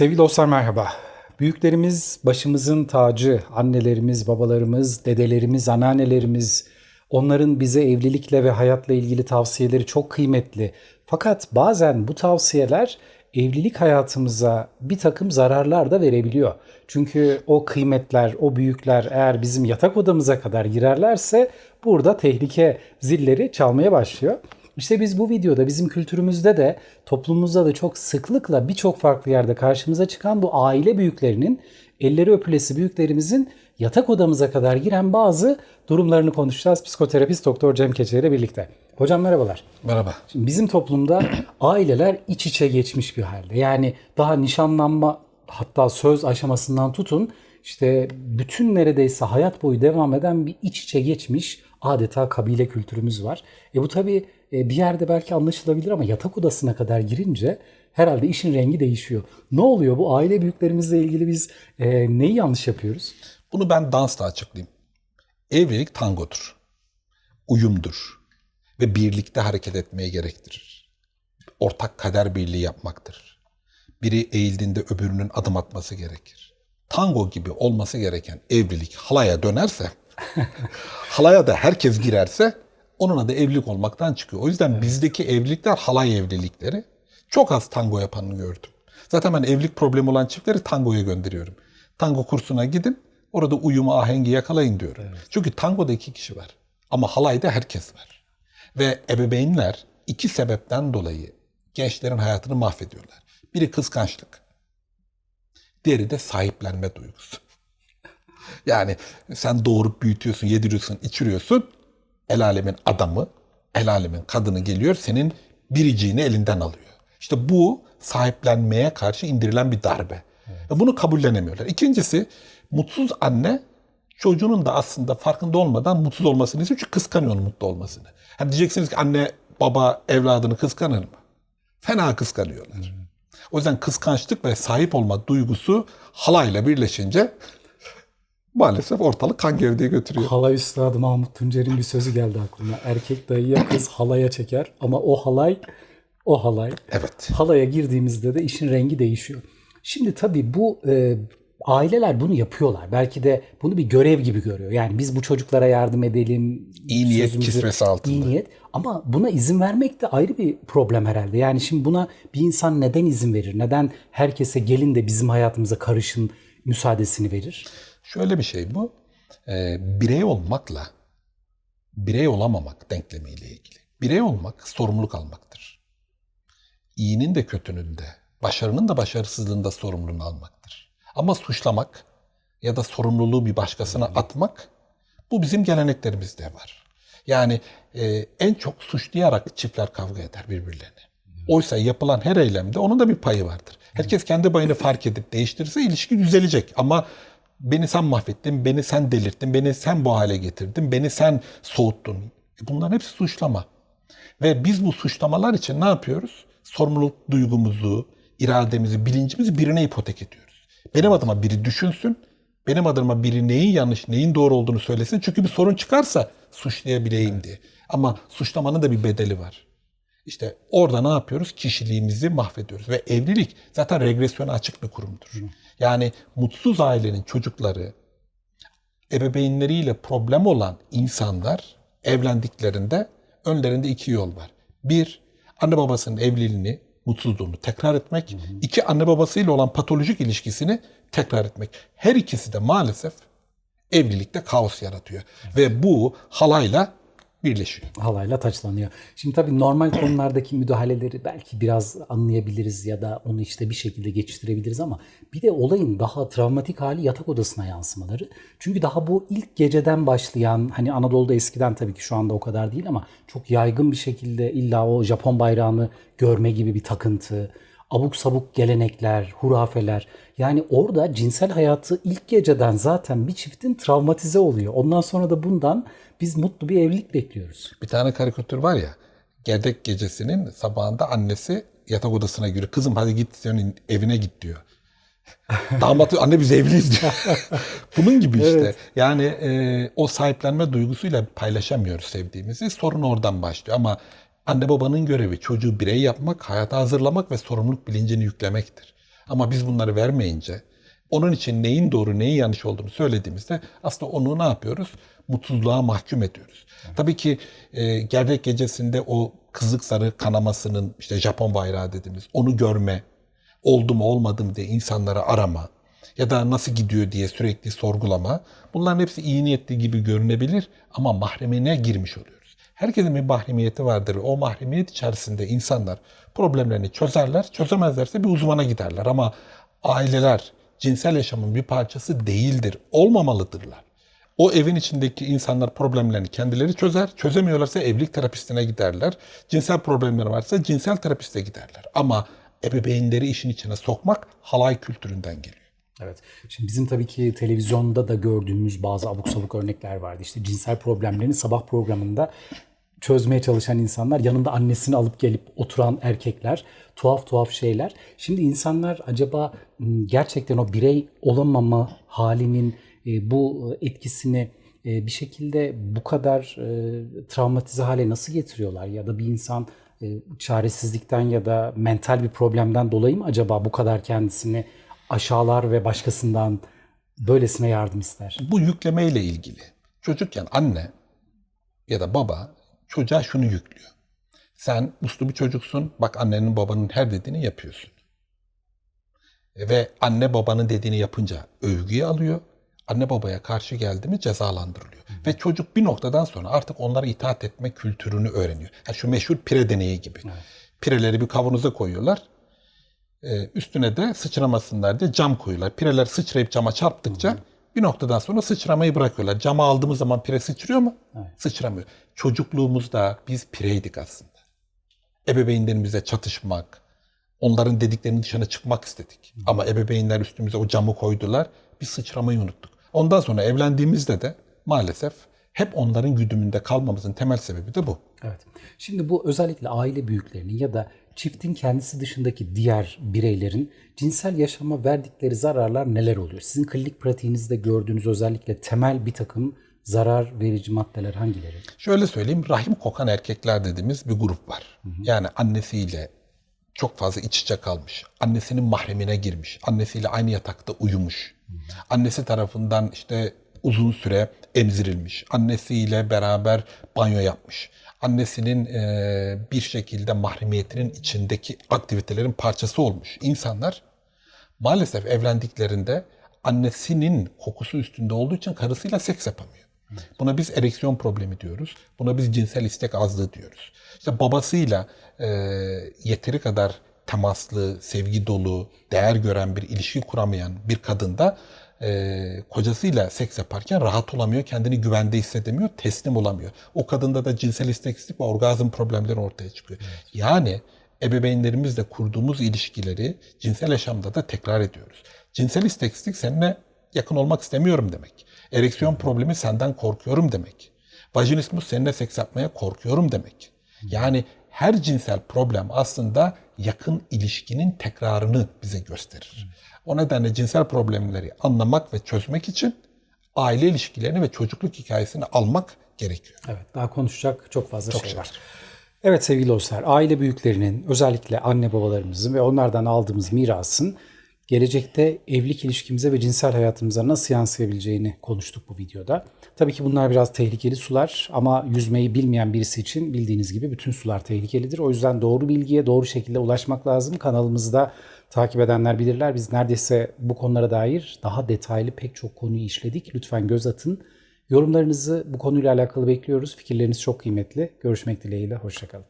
Sevgili dostlar merhaba. Büyüklerimiz başımızın tacı, annelerimiz, babalarımız, dedelerimiz, anneannelerimiz, onların bize evlilikle ve hayatla ilgili tavsiyeleri çok kıymetli. Fakat bazen bu tavsiyeler evlilik hayatımıza bir takım zararlar da verebiliyor. Çünkü o kıymetler, o büyükler eğer bizim yatak odamıza kadar girerlerse burada tehlike zilleri çalmaya başlıyor. İşte biz bu videoda bizim kültürümüzde de toplumumuzda da çok sıklıkla birçok farklı yerde karşımıza çıkan bu aile büyüklerinin elleri öpülesi büyüklerimizin yatak odamıza kadar giren bazı durumlarını konuşacağız. Psikoterapist Doktor Cem Keçe ile birlikte. Hocam merhabalar. Merhaba. Şimdi bizim toplumda aileler iç içe geçmiş bir halde. Yani daha nişanlanma hatta söz aşamasından tutun işte bütün neredeyse hayat boyu devam eden bir iç içe geçmiş adeta kabile kültürümüz var. E bu tabii bir yerde belki anlaşılabilir ama yatak odasına kadar girince herhalde işin rengi değişiyor. Ne oluyor bu aile büyüklerimizle ilgili biz e, neyi yanlış yapıyoruz? Bunu ben dansla açıklayayım. Evlilik tangodur. Uyumdur. Ve birlikte hareket etmeyi gerektirir. Ortak kader birliği yapmaktır. Biri eğildiğinde öbürünün adım atması gerekir. Tango gibi olması gereken evlilik halaya dönerse, halaya da herkes girerse onun adı evlilik olmaktan çıkıyor. O yüzden bizdeki evlilikler halay evlilikleri. Çok az tango yapanını gördüm. Zaten ben evlilik problemi olan çiftleri tangoya gönderiyorum. Tango kursuna gidin, orada uyumu, ahengi yakalayın diyorum. Çünkü tangoda iki kişi var. Ama halayda herkes var. Ve ebeveynler iki sebepten dolayı gençlerin hayatını mahvediyorlar. Biri kıskançlık. Diğeri de sahiplenme duygusu. Yani sen doğurup büyütüyorsun, yediriyorsun, içiriyorsun. El alemin adamı, el alemin kadını geliyor senin biriciğini elinden alıyor. İşte bu sahiplenmeye karşı indirilen bir darbe. Ve bunu kabullenemiyorlar. İkincisi mutsuz anne çocuğunun da aslında farkında olmadan mutsuz olmasını istiyor. Çünkü kıskanıyor onun mutlu olmasını. Hani diyeceksiniz ki anne baba evladını kıskanır mı? Fena kıskanıyorlar. O yüzden kıskançlık ve sahip olma duygusu halayla birleşince maalesef ortalık kan gövdeye götürüyor. Halay Üstadı Mahmut Tuncer'in bir sözü geldi aklıma. Erkek dayıya kız halaya çeker ama o halay o halay. Evet. Halaya girdiğimizde de işin rengi değişiyor. Şimdi tabii bu e, aileler bunu yapıyorlar. Belki de bunu bir görev gibi görüyor. Yani biz bu çocuklara yardım edelim. İyi niyet kisvesi altında. İyi niyet. Ama buna izin vermek de ayrı bir problem herhalde. Yani şimdi buna bir insan neden izin verir? Neden herkese gelin de bizim hayatımıza karışın müsaadesini verir? Şöyle bir şey bu. Ee, birey olmakla birey olamamak denklemiyle ilgili. Birey olmak sorumluluk almaktır. İyinin de kötünün de, başarının da başarısızlığın da sorumluluğunu almaktır. Ama suçlamak ya da sorumluluğu bir başkasına atmak bu bizim geleneklerimizde var. Yani e, en çok suçlayarak çiftler kavga eder birbirlerine. Oysa yapılan her eylemde onun da bir payı vardır. Herkes kendi payını fark edip değiştirirse ilişki düzelecek. Ama beni sen mahvettin, beni sen delirttin, beni sen bu hale getirdin, beni sen soğuttun. E bunların hepsi suçlama. Ve biz bu suçlamalar için ne yapıyoruz? Sorumluluk duygumuzu, irademizi, bilincimizi birine ipotek ediyoruz. Benim adıma biri düşünsün, benim adıma biri neyin yanlış, neyin doğru olduğunu söylesin. Çünkü bir sorun çıkarsa suçlayabileyim diye. Ama suçlamanın da bir bedeli var. İşte orada ne yapıyoruz? Kişiliğimizi mahvediyoruz. Ve evlilik zaten regresyona açık bir kurumdur. Yani mutsuz ailenin çocukları, ebeveynleriyle problem olan insanlar evlendiklerinde önlerinde iki yol var. Bir, anne babasının evliliğini, mutsuzluğunu tekrar etmek. İki, anne babasıyla olan patolojik ilişkisini tekrar etmek. Her ikisi de maalesef evlilikte kaos yaratıyor. Ve bu halayla birleşiyor. halayla taçlanıyor. Şimdi tabii normal konulardaki müdahaleleri belki biraz anlayabiliriz ya da onu işte bir şekilde geçiştirebiliriz ama bir de olayın daha travmatik hali yatak odasına yansımaları. Çünkü daha bu ilk geceden başlayan hani Anadolu'da eskiden tabii ki şu anda o kadar değil ama çok yaygın bir şekilde illa o Japon bayrağını görme gibi bir takıntı, abuk sabuk gelenekler, hurafeler. Yani orada cinsel hayatı ilk geceden zaten bir çiftin travmatize oluyor. Ondan sonra da bundan biz mutlu bir evlilik bekliyoruz. Bir tane karikatür var ya. Gerdek gecesinin sabahında annesi yatak odasına giriyor. Kızım hadi git senin evine git diyor. Damat anne biz evliyiz diyor. Bunun gibi işte. Evet. Yani e, o sahiplenme duygusuyla paylaşamıyoruz sevdiğimizi. Sorun oradan başlıyor. Ama anne babanın görevi çocuğu birey yapmak, hayata hazırlamak ve sorumluluk bilincini yüklemektir. Ama biz bunları vermeyince onun için neyin doğru neyin yanlış olduğunu söylediğimizde aslında onu ne yapıyoruz? Mutsuzluğa mahkum ediyoruz. Tabii ki e, gerdek gecesinde o kızık sarı kanamasının işte Japon bayrağı dediğimiz onu görme, oldu mu olmadı diye insanları arama ya da nasıl gidiyor diye sürekli sorgulama. Bunların hepsi iyi niyetli gibi görünebilir ama mahremine girmiş oluyoruz. Herkesin bir mahremiyeti vardır. O mahremiyet içerisinde insanlar problemlerini çözerler. Çözemezlerse bir uzmana giderler. Ama aileler cinsel yaşamın bir parçası değildir. Olmamalıdırlar. O evin içindeki insanlar problemlerini kendileri çözer. Çözemiyorlarsa evlilik terapistine giderler. Cinsel problemleri varsa cinsel terapiste giderler. Ama ebeveynleri işin içine sokmak halay kültüründen geliyor. Evet. Şimdi bizim tabii ki televizyonda da gördüğümüz bazı abuk sabuk örnekler vardı. İşte cinsel problemlerini sabah programında çözmeye çalışan insanlar, yanında annesini alıp gelip oturan erkekler, tuhaf tuhaf şeyler. Şimdi insanlar acaba m, gerçekten o birey olamama halinin e, bu etkisini e, bir şekilde bu kadar e, travmatize hale nasıl getiriyorlar? Ya da bir insan çaresizlikten ya da mental bir problemden dolayı mı acaba bu kadar kendisini aşağılar ve başkasından böylesine yardım ister? Bu yükleme ile ilgili. Çocukken anne ya da baba çocuğa şunu yüklüyor. Sen uslu bir çocuksun. Bak annenin babanın her dediğini yapıyorsun. Ve anne babanın dediğini yapınca övgüyü alıyor. Anne babaya karşı geldi mi cezalandırılıyor. Ve çocuk bir noktadan sonra artık onlara itaat etme kültürünü öğreniyor. Yani şu meşhur pire deneyi gibi. Pireleri bir kavanoza koyuyorlar. Ee, üstüne de sıçramasınlar diye cam koyuyorlar. Pireler sıçrayıp cama çarptıkça bir noktadan sonra sıçramayı bırakıyorlar. Cama aldığımız zaman pire sıçrıyor mu? Sıçramıyor. Çocukluğumuzda biz pireydik aslında. Ebeveynlerimize çatışmak, onların dediklerinin dışına çıkmak istedik. Ama ebeveynler üstümüze o camı koydular. Biz sıçramayı unuttuk. Ondan sonra evlendiğimizde de maalesef hep onların güdümünde kalmamızın temel sebebi de bu. Evet. Şimdi bu özellikle aile büyüklerinin ya da çiftin kendisi dışındaki diğer bireylerin cinsel yaşama verdikleri zararlar neler oluyor? Sizin klinik pratiğinizde gördüğünüz özellikle temel bir takım zarar verici maddeler hangileri? Şöyle söyleyeyim, rahim kokan erkekler dediğimiz bir grup var. Yani annesiyle çok fazla iç içe kalmış. Annesinin mahremine girmiş. Annesiyle aynı yatakta uyumuş. Annesi tarafından işte uzun süre emzirilmiş. Annesiyle beraber banyo yapmış. Annesinin eee, bir şekilde mahremiyetinin içindeki aktivitelerin parçası olmuş. İnsanlar maalesef evlendiklerinde annesinin kokusu üstünde olduğu için karısıyla seks yapamıyor. Buna biz ereksiyon problemi diyoruz. Buna biz cinsel istek azlığı diyoruz. İşte babasıyla e, yeteri kadar temaslı, sevgi dolu, değer gören bir ilişki kuramayan bir kadında e, kocasıyla seks yaparken rahat olamıyor, kendini güvende hissedemiyor, teslim olamıyor. O kadında da cinsel isteksizlik ve orgazm problemleri ortaya çıkıyor. Yani ebeveynlerimizle kurduğumuz ilişkileri cinsel yaşamda da tekrar ediyoruz. Cinsel isteksizlik seninle yakın olmak istemiyorum demek. Ereksiyon problemi senden korkuyorum demek. Vajinismus seninle seks yapmaya korkuyorum demek. Yani her cinsel problem aslında yakın ilişkinin tekrarını bize gösterir. O nedenle cinsel problemleri anlamak ve çözmek için aile ilişkilerini ve çocukluk hikayesini almak gerekiyor. Evet, daha konuşacak çok fazla Çok şey şey var. Evet sevgili dostlar, aile büyüklerinin özellikle anne babalarımızın ve onlardan aldığımız mirasın gelecekte evlilik ilişkimize ve cinsel hayatımıza nasıl yansıyabileceğini konuştuk bu videoda. Tabii ki bunlar biraz tehlikeli sular ama yüzmeyi bilmeyen birisi için bildiğiniz gibi bütün sular tehlikelidir. O yüzden doğru bilgiye doğru şekilde ulaşmak lazım. Kanalımızda takip edenler bilirler. Biz neredeyse bu konulara dair daha detaylı pek çok konuyu işledik. Lütfen göz atın. Yorumlarınızı bu konuyla alakalı bekliyoruz. Fikirleriniz çok kıymetli. Görüşmek dileğiyle. Hoşçakalın.